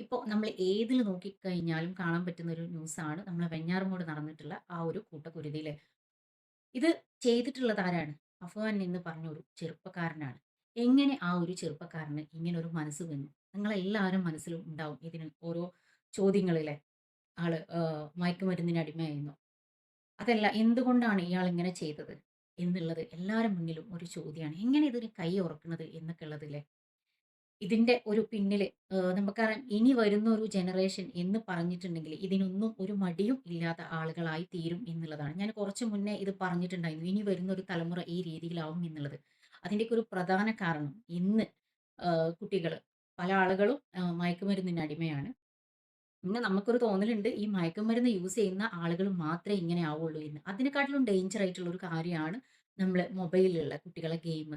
ഇപ്പോൾ നമ്മൾ ഏതിൽ നോക്കിക്കഴിഞ്ഞാലും കാണാൻ പറ്റുന്ന ഒരു ന്യൂസാണ് നമ്മൾ വെഞ്ഞാറുമോട് നടന്നിട്ടുള്ള ആ ഒരു കൂട്ടക്കുരുതിയിൽ ഇത് ചെയ്തിട്ടുള്ളത് ആരാണ്? അഫ്വാൻ എന്ന് പറഞ്ഞ ഒരു ചെറുപ്പക്കാരനാണ്. എങ്ങനെ ആ ഒരു ചെറുപ്പക്കാരന് ഇങ്ങനെ ഒരു മനസ്സ് വന്നു? നിങ്ങളെല്ലാവരും മനസ്സിലും ഉണ്ടാവും ഇതിന് ഓരോ ചോദ്യങ്ങളിലെ ആൾ മയക്കുമരുന്നിന് അടിമയായിരുന്നു അതല്ല എന്തുകൊണ്ടാണ് ഇയാൾ ഇങ്ങനെ ചെയ്തത്? എന്നുള്ളത് എല്ലാവരും മുന്നിലും ഒരു ചോദ്യമാണ് എങ്ങനെ ഇതിന് കൈ ഉറക്കുന്നത് എന്നൊക്കെ ഉള്ളതില്ലേ. ഇതിന്റെ ഒരു പിന്നിൽ ഏഹ് നമുക്കറിയാം ഇനി വരുന്ന ഒരു ജനറേഷൻ എന്ന് പറഞ്ഞിട്ടുണ്ടെങ്കിൽ ഇതിനൊന്നും ഒരു മടിയും ഇല്ലാത്ത ആളുകളായി തീരും എന്നുള്ളതാണ്. ഞാൻ കുറച്ച് മുന്നേ ഇത് പറഞ്ഞിട്ടുണ്ടായിരുന്നു. ഇനി വരുന്ന ഒരു തലമുറ ഈ രീതിയിലാവും എന്നുള്ളത്. അതിന്റെയൊക്കെ ഒരു പ്രധാന കാരണം ഇന്ന് കുട്ടികൾ പല ആളുകളും മയക്കുമരുന്നിന് അടിമയാണ്. പിന്നെ നമുക്കൊരു തോന്നലുണ്ട് ഈ മയക്കുമരുന്ന് യൂസ് ചെയ്യുന്ന ആളുകൾ മാത്രമേ ഇങ്ങനെ ആവുള്ളൂ എന്ന്. അതിനെക്കാട്ടിലും ഡേഞ്ചർ ആയിട്ടുള്ള ഒരു കാര്യമാണ് നമ്മൾ മൊബൈലിലുള്ള കുട്ടികളെ ഗെയിം.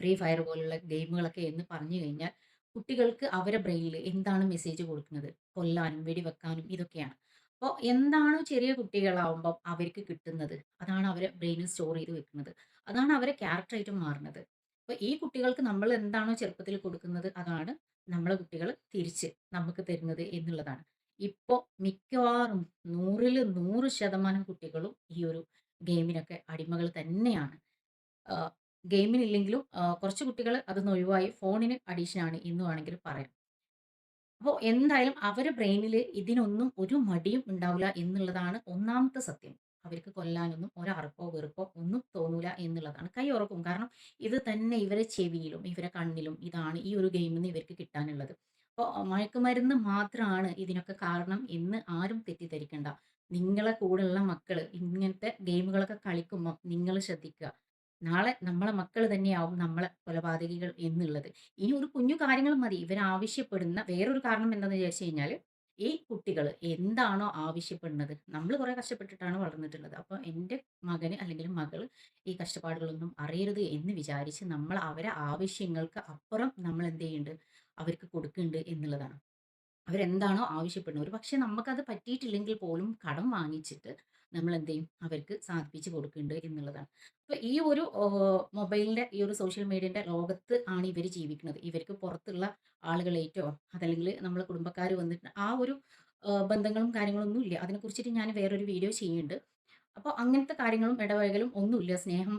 ഫ്രീ ഫയർ പോലുള്ള ഗെയിമുകളൊക്കെ എന്ന് പറഞ്ഞു കഴിഞ്ഞാൽ കുട്ടികൾക്ക് അവരെ ബ്രെയിനിൽ എന്താണ് മെസ്സേജ് കൊടുക്കുന്നത്? കൊല്ലാനും വെടിവെക്കാനും ഇതൊക്കെയാണ്. അപ്പോൾ എന്താണോ ചെറിയ കുട്ടികളാവുമ്പം അവർക്ക് കിട്ടുന്നത്? അതാണ് അവരെ ബ്രെയിനിൽ സ്റ്റോർ ചെയ്ത് വെക്കുന്നത്. അതാണ് അവരെ ക്യാരക്ടറായിട്ട് മാറുന്നത്. അപ്പോൾ ഈ കുട്ടികൾക്ക് നമ്മൾ എന്താണോ ചെറുപ്പത്തിൽ കൊടുക്കുന്നത്? അതാണ് നമ്മളെ കുട്ടികൾ തിരിച്ച് നമുക്ക് തരുന്നത് എന്നുള്ളതാണ്. ഇപ്പോൾ മിക്കവാറും നൂറിൽ നൂറ് ശതമാനം കുട്ടികളും ഈ ഒരു ഗെയിമിനൊക്കെ അടിമകൾ തന്നെയാണ്. ഗെയിമിനില്ലെങ്കിലും കുറച്ച് കുട്ടികൾ അതൊന്ന് ഒഴിവായി ഫോണിന് അഡീഷൻ ആണ് എന്ന് വേണമെങ്കിൽ പറയാം. അപ്പോൾ എന്തായാലും അവരുടെ ബ്രെയിനിൽ ഇതിനൊന്നും ഒരു മടിയും ഉണ്ടാവില്ല എന്നുള്ളതാണ് ഒന്നാമത്തെ സത്യം. അവർക്ക് കൊല്ലാനൊന്നും ഒരറപ്പോ വെറുപ്പോ ഒന്നും തോന്നൂല എന്നുള്ളതാണ്. കൈ ഉറക്കും. കാരണം ഇത് തന്നെ ഇവരെ ചെവിയിലും ഇവരെ കണ്ണിലും ഇതാണ് ഈ ഒരു ഗെയിമിൽ നിന്ന് ഇവർക്ക് കിട്ടാനുള്ളത്. അപ്പോൾ മയക്കുമരുന്ന് മാത്രമാണ് ഇതിനൊക്കെ കാരണം എന്ന് ആരും തെറ്റിദ്ധരിക്കണ്ട. നിങ്ങളെ കൂടെയുള്ള മക്കൾ ഇങ്ങനത്തെ ഗെയിമുകളൊക്കെ കളിക്കുമ്പോൾ നിങ്ങൾ ശ്രദ്ധിക്കുക. നാളെ നമ്മളെ മക്കൾ തന്നെയാവും നമ്മളെ കൊലപാതകികൾ എന്നുള്ളത്. ഇനി ഒരു കുഞ്ഞു കാര്യങ്ങൾ മതി. ഇവരാവശ്യപ്പെടുന്ന വേറൊരു കാരണം എന്താന്ന് വിചാരിച്ചു കഴിഞ്ഞാൽ, ഈ കുട്ടികൾ എന്താണോ ആവശ്യപ്പെടുന്നത് നമ്മൾ കുറെ കഷ്ടപ്പെട്ടിട്ടാണ് വളർന്നിട്ടുള്ളത്. അപ്പൊ എന്റെ മകന് അല്ലെങ്കിൽ മകൾ ഈ കഷ്ടപ്പാടുകളൊന്നും അറിയരുത് എന്ന് വിചാരിച്ച് നമ്മൾ അവരെ ആവശ്യങ്ങൾക്ക് അപ്പുറം നമ്മൾ എന്ത് ചെയ്യുന്നുണ്ട്, അവർക്ക് കൊടുക്കുന്നുണ്ട് എന്നുള്ളതാണ്. അവരെന്താണോ ആവശ്യപ്പെടുന്നത്. ഒരു പക്ഷെ നമുക്കത് പറ്റിയിട്ടില്ലെങ്കിൽ പോലും കടം വാങ്ങിച്ചിട്ട് നമ്മൾ എന്ത് ചെയ്യും അവർക്ക് സാധിപ്പിച്ചു കൊടുക്കുന്നുണ്ട് എന്നുള്ളതാണ്. അപ്പൊ ഈ ഒരു മൊബൈലിന്റെ ഈ ഒരു സോഷ്യൽ മീഡിയന്റെ ലോകത്ത് ആണ് ഇവർ ജീവിക്കുന്നത്. ഇവർക്ക് പുറത്തുള്ള ആളുകളേറ്റോ അതല്ലെങ്കിൽ നമ്മളെ കുടുംബക്കാർ വന്നിട്ട് ആ ഒരു ബന്ധങ്ങളും കാര്യങ്ങളൊന്നും ഇല്ല. അതിനെക്കുറിച്ചിട്ട് ഞാൻ വേറൊരു വീഡിയോ ചെയ്യുന്നുണ്ട്. അപ്പോൾ അങ്ങനത്തെ കാര്യങ്ങളും ഇടപഴകലും ഒന്നുമില്ല. സ്നേഹം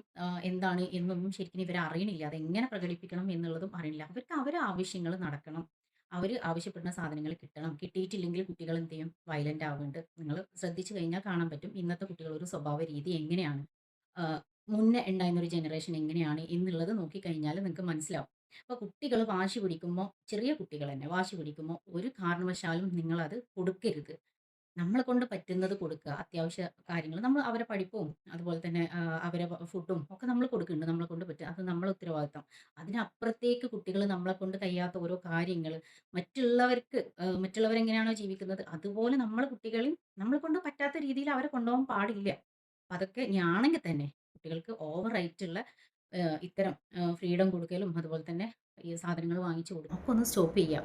എന്താണ് എന്നൊന്നും ശരിക്കും ഇവർ അറിയണില്ല. അതെങ്ങനെ പ്രകടിപ്പിക്കണം എന്നുള്ളതും അറിയില്ല അവർക്ക് അവരെ ആവശ്യങ്ങൾ നടക്കണം. അവർ ആവശ്യപ്പെടുന്ന സാധനങ്ങൾ കിട്ടണം. കിട്ടിയിട്ടില്ലെങ്കിൽ കുട്ടികൾ എന്ത് ചെയ്യും? വയലന്റ് ആവുന്നുണ്ട്. നിങ്ങൾ ശ്രദ്ധിച്ചു കഴിഞ്ഞാൽ കാണാൻ പറ്റും. ഇന്നത്തെ കുട്ടികളുടെ ഒരു സ്വഭാവ രീതി എങ്ങനെയാണ്? മുന്നേ ഉണ്ടായിരുന്ന ഒരു ജനറേഷൻ എങ്ങനെയാണ് എന്നുള്ളത് നോക്കിക്കഴിഞ്ഞാൽ നിങ്ങൾക്ക് മനസ്സിലാവും. അപ്പോൾ കുട്ടികൾ വാശി പിടിക്കുമ്പോൾ ചെറിയ കുട്ടികൾ തന്നെ വാശി പിടിക്കുമ്പോൾ ഒരു കാരണവശാലും നിങ്ങളത് കൊടുക്കരുത്. നമ്മളെ കൊണ്ട് പറ്റുന്നത് കൊടുക്കുക. അത്യാവശ്യ കാര്യങ്ങൾ നമ്മൾ അവരെ പഠിപ്പും, അതുപോലെ തന്നെ അവരെ ഫുഡും ഒക്കെ നമ്മൾ കൊടുക്കുന്നുണ്ട്. നമ്മളെ കൊണ്ട് പറ്റുക. അത് നമ്മളെ ഉത്തരവാദിത്തം. അതിനപ്പുറത്തേക്ക് കുട്ടികൾ നമ്മളെ കൊണ്ട് കഴിയാത്ത ഓരോ കാര്യങ്ങൾ മറ്റുള്ളവർക്ക് മറ്റുള്ളവരെങ്ങനെയാണോ ജീവിക്കുന്നത് അതുപോലെ നമ്മളെ കുട്ടികളെയും നമ്മളെ കൊണ്ട് പറ്റാത്ത രീതിയിൽ അവരെ കൊണ്ടുപോകാൻ പാടില്ല. അതൊക്കെ ഞാണെങ്കിൽ തന്നെ കുട്ടികൾക്ക് ഓവർ ആയിട്ടുള്ള ഉള്ള ഇത്തരം ഫ്രീഡം കൊടുക്കലും, അതുപോലെ തന്നെ ഈ സാധനങ്ങൾ വാങ്ങിച്ചു കൊടുക്കും ഒക്കെ ഒന്ന് സ്റ്റോപ്പ് ചെയ്യുക.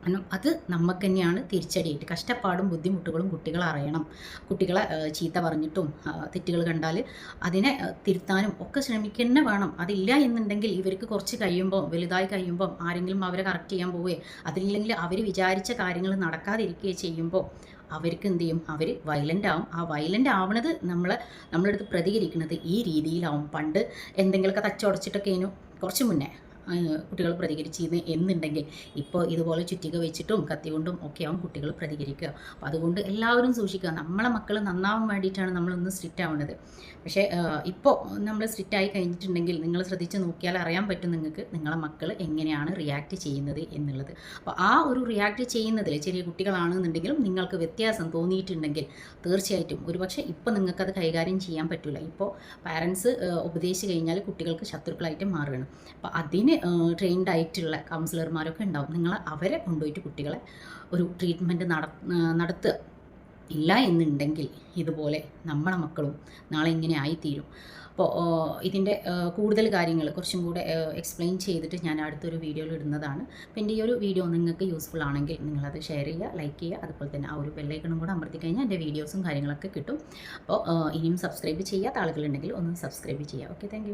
കാരണം അത് നമുക്ക് തന്നെയാണ് തിരിച്ചടിയിട്ട് കഷ്ടപ്പാടും ബുദ്ധിമുട്ടുകളും കുട്ടികൾ അറിയണം. കുട്ടികളെ ചീത്ത പറഞ്ഞിട്ടും തെറ്റുകൾ കണ്ടാൽ അതിനെ തിരുത്താനും ഒക്കെ ശ്രമിക്കന്നെ വേണം. അതില്ല എന്നുണ്ടെങ്കിൽ ഇവർക്ക് കുറച്ച് കഴിയുമ്പോൾ വലുതായി കഴിയുമ്പോൾ ആരെങ്കിലും അവരെ കറക്റ്റ് ചെയ്യാൻ പോവേ, അതില്ലെങ്കിൽ അവർ വിചാരിച്ച കാര്യങ്ങൾ നടക്കാതിരിക്കുകയോ ചെയ്യുമ്പോൾ അവർക്ക് എന്ത് ചെയ്യും? അവർ വയലന്റ് ആവും. ആ വയലന്റ് ആവണത് നമ്മൾ നമ്മളെടുത്ത് പ്രതികരിക്കുന്നത് ഈ രീതിയിലാവും. പണ്ട് എന്തെങ്കിലുമൊക്കെ തച്ചുടച്ചിട്ടൊക്കെ കുറച്ച് മുന്നേ കുട്ടികൾ പ്രതികരിച്ചിരുന്നത് എന്നുണ്ടെങ്കിൽ ഇപ്പോൾ ഇതുപോലെ ചുറ്റിക വെച്ചിട്ടും കത്തി കൊണ്ടും ഒക്കെയാവും കുട്ടികൾ പ്രതികരിക്കുക. അപ്പോൾ അതുകൊണ്ട് എല്ലാവരും സൂക്ഷിക്കുക. നമ്മളെ മക്കൾ നന്നാവാൻ വേണ്ടിയിട്ടാണ് നമ്മളൊന്ന് സ്ട്രിക്റ്റ് ആവുന്നത് പക്ഷേ ഇപ്പോൾ നമ്മൾ സ്ട്രിക്റ്റ് ആയി കഴിഞ്ഞിട്ടുണ്ടെങ്കിൽ നിങ്ങൾ ശ്രദ്ധിച്ച് നോക്കിയാൽ അറിയാൻ പറ്റും നിങ്ങൾക്ക് നിങ്ങളെ മക്കൾ എങ്ങനെയാണ് റിയാക്ട് ചെയ്യുന്നത് എന്നുള്ളത്. അപ്പോൾ ആ ഒരു റിയാക്ട് ചെയ്യുന്നതിൽ ചെറിയ കുട്ടികളാണെന്നുണ്ടെങ്കിലും നിങ്ങൾക്ക് വ്യത്യാസം തോന്നിയിട്ടുണ്ടെങ്കിൽ തീർച്ചയായിട്ടും ഒരുപക്ഷെ ഇപ്പോൾ നിങ്ങൾക്കത് കൈകാര്യം ചെയ്യാൻ പറ്റില്ല. ഇപ്പോൾ പാരൻസ് ഉപദേശിച്ച് കഴിഞ്ഞാൽ കുട്ടികൾക്ക് ശത്രുക്കളായിട്ട് മാറുകയാണ്. അപ്പോൾ അതിന് ട്രെയിൻഡ് ആയിട്ടുള്ള കൗൺസിലർമാരൊക്കെ ഉണ്ടാവും. നിങ്ങൾ അവരെ കൊണ്ടുപോയിട്ട് കുട്ടികളെ ഒരു ട്രീറ്റ്മെന്റ് നട നടത്തുക. ഇല്ല എന്നുണ്ടെങ്കിൽ ഇതുപോലെ നമ്മളെ മക്കളും നാളെ ഇങ്ങനെ ആയിത്തീരും. അപ്പോൾ ഇതിന്റെ കൂടുതൽ കാര്യങ്ങൾ കുറച്ചും കൂടെ എക്സ്പ്ലെയിൻ ചെയ്തിട്ട് ഞാൻ അടുത്തൊരു വീഡിയോയിൽ ഇടുന്നതാണ്. അപ്പോൾ എന്റെ ഈ ഒരു വീഡിയോ നിങ്ങൾക്ക് യൂസ്ഫുൾ ആണെങ്കിൽ നിങ്ങളത് ഷെയർ ചെയ്യുക, ലൈക്ക് ചെയ്യുക. അതുപോലെ തന്നെ ആ ഒരു ബെല്ലൈക്കണും കൂടെ അമർത്തി കഴിഞ്ഞാൽ എന്റെ വീഡിയോസും കാര്യങ്ങളൊക്കെ കിട്ടും. അപ്പോൾ ഇനിയും സബ്സ്ക്രൈബ് ചെയ്യാത്ത താളുകളുണ്ടെങ്കിൽ ഒന്ന് സബ്സ്ക്രൈബ് ചെയ്യുക. Okay thank.